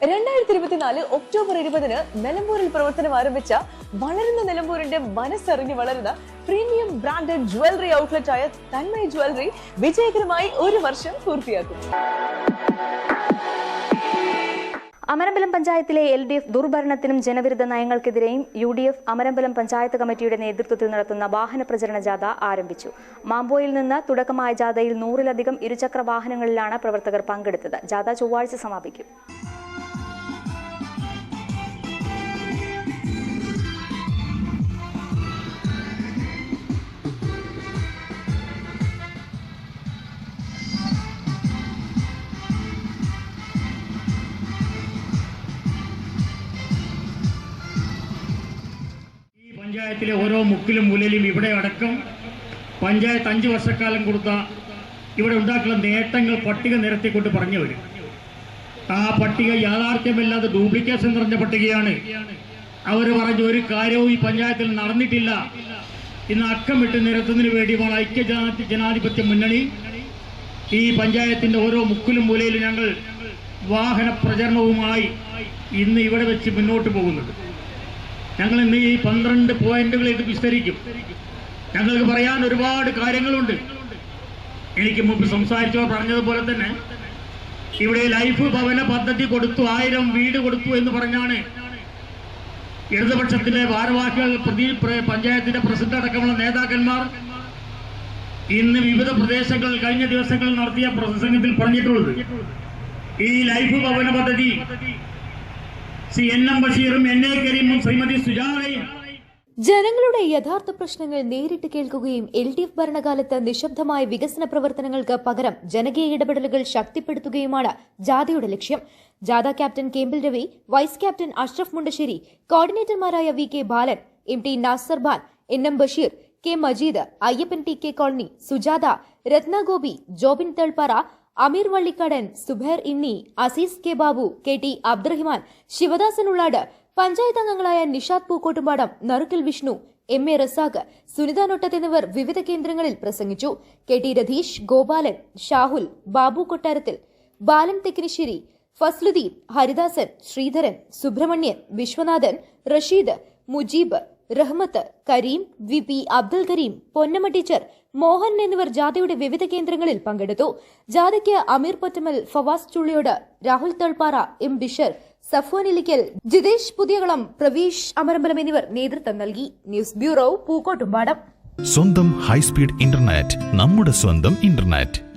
രണ്ടായിരത്തി ഇരുപത്തിനാല് ഒക്ടോബർ ഇരുപതിന് നിലമ്പൂരിൽ പ്രവർത്തനം ആരംഭിച്ച വളരുന്ന നിലമ്പൂരിന്റെ മനസ്സറിഞ്ഞ് വളരുന്ന പ്രീമിയം ബ്രാൻഡഡ് ജ്വല്ലറി ഔട്ട്ലെറ്റ് ആയ തന്മയ ജ്വല്ലറി വിജയകരമായി ഒരു വർഷം പൂർത്തിയാക്കും. അമരമ്പലം പഞ്ചായത്തിലെ എൽ ഡി എഫ് ദുർഭരണത്തിനും ജനവിരുദ്ധ നയങ്ങൾക്കെതിരെയും U D F Amarambalam panchayat കമ്മിറ്റിയുടെ നേതൃത്വത്തിൽ നടത്തുന്ന വാഹന പ്രചരണ ജാഥ ആരംഭിച്ചു. മാമ്പോയിൽ നിന്ന് തുടക്കമായ ജാഥയിൽ നൂറിലധികം ഇരുചക്ര വാഹനങ്ങളിലാണ് പ്രവർത്തകർ പങ്കെടുത്തത്. ജാഥ ചൊവ്വാഴ്ച സമാപിക്കും. പഞ്ചായത്തിലെ ഓരോ മുക്കിലും മുലയിലും ഇവിടെ അടക്കം പഞ്ചായത്ത് അഞ്ച് വർഷക്കാലം കൊടുത്ത ഇവിടെ ഉണ്ടാക്കുന്ന നേട്ടങ്ങൾ പട്ടിക നിരത്തിക്കൊണ്ട് പറഞ്ഞു വരും ആ പട്ടിക യാഥാർത്ഥ്യമല്ലാതെ ഡ്യൂപ്ലിക്കേഷൻ നിറഞ്ഞ പട്ടികയാണ്. അവർ പറഞ്ഞു ഒരു കാര്യവും ഈ പഞ്ചായത്തിൽ നടന്നിട്ടില്ല. ഇന്ന് അക്കമിട്ട് നിരത്തുന്നതിന് വേണ്ടിയുമാണ് ഐക്യ ജനാധിപത്യ മുന്നണി ഈ പഞ്ചായത്തിന്റെ ഓരോ മുക്കിലും മൂലയിലും ഞങ്ങൾ വാഹന പ്രചരണവുമായി ഇന്ന് ഇവിടെ വെച്ച് മുന്നോട്ട് പോകുന്നത്. ഞങ്ങൾ ഇന്ന് ഈ പന്ത്രണ്ട് പോയിന്റുകൾ ഇത് വിസ്തരിക്കും. ഞങ്ങൾക്ക് പറയാൻ ഒരുപാട് കാര്യങ്ങളുണ്ട്. എനിക്ക് മുമ്പ് സംസാരിച്ചവർ പറഞ്ഞതുപോലെ തന്നെ ഇവിടെ ലൈഫ് ഭവന പദ്ധതി കൊടുത്തു ആയിരം വീട് കൊടുത്തു എന്ന് പറഞ്ഞാണ് ഇടതുപക്ഷത്തിലെ ഭാരവാഹികൾ പ്രതി പഞ്ചായത്തിന്റെ പ്രസിഡന്റ് അടക്കമുള്ള നേതാക്കന്മാർ ഇന്ന് വിവിധ പ്രദേശങ്ങളിൽ കഴിഞ്ഞ ദിവസങ്ങളിൽ നടത്തിയ പ്രസംഗത്തിൽ പറഞ്ഞിട്ടുള്ളത്. ഈ ലൈഫ് ഭവന പദ്ധതി സി എൻ എം ബഷീറും എൻ എ കരീമും ശ്രീമതി സുജാതയും. ജനങ്ങളുടെ യഥാർത്ഥ പ്രശ്നങ്ങൾ നേരിട്ട് കേൾക്കുകയും എൽ ഡി എഫ് ഭരണകാലത്ത് നിശബ്ദമായ വികസന പ്രവർത്തനങ്ങൾക്ക് പകരം ജനകീയ ഇടപെടലുകൾ ശക്തിപ്പെടുത്തുകയുമാണ് ജാഥയുടെ ലക്ഷ്യം. ജാഥ ക്യാപ്റ്റൻ കേമ്പിൽ Ravi vice captain Ashraf Mundassery കോർഡിനേറ്റർമാരായ V K Balan M T Nasar N M Basheer K Majeed Ayyappan T K colony Sujatha Ratnagopi Jobin Thelppara Ameer Vallikkadan Zubair ഇന്നി Azeez K Babu K T Abdurahiman Sivadasan Ullad panchayat അംഗങ്ങളായ Nishad Pookkottumpadam Narukkal Vishnu M A Razak Sunitha Nottath എന്നിവർ വിവിധ കേന്ദ്രങ്ങളിൽ പ്രസംഗിച്ചു. K T Ratheesh Gopalan Shahul Babu Kottarathil Balan Thekkinissery Fazluddeen Haridasan Sreedharan Subramanian Viswanathan Rasheed Mujeeb Rahmath Kareem V P Abdul Kareem Ponnamma teacher Mohan എന്നിവർ ജാഥയുടെ വിവിധ കേന്ദ്രങ്ങളിൽ പങ്കെടുത്തു. ജാഥയ്ക്ക് അമീർ പൊറ്റമൽ ഫവാസ് ചുള്ളിയോട് രാഹുൽ തൾപ്പാറ എം ബിഷർ സഫ്വാൻ ഇലിക്കൽ ജിതേഷ് പുതിയകളം പ്രവീഷ് അമരമ്പലം എന്നിവർ നേതൃത്വം നൽകി. News bureau Pookkottumpadam. സ്വന്തം ഹൈസ്പീഡ് ഇന്റർനെറ്റ് നമ്മുടെ സ്വന്തം ഇന്റർനെറ്റ്.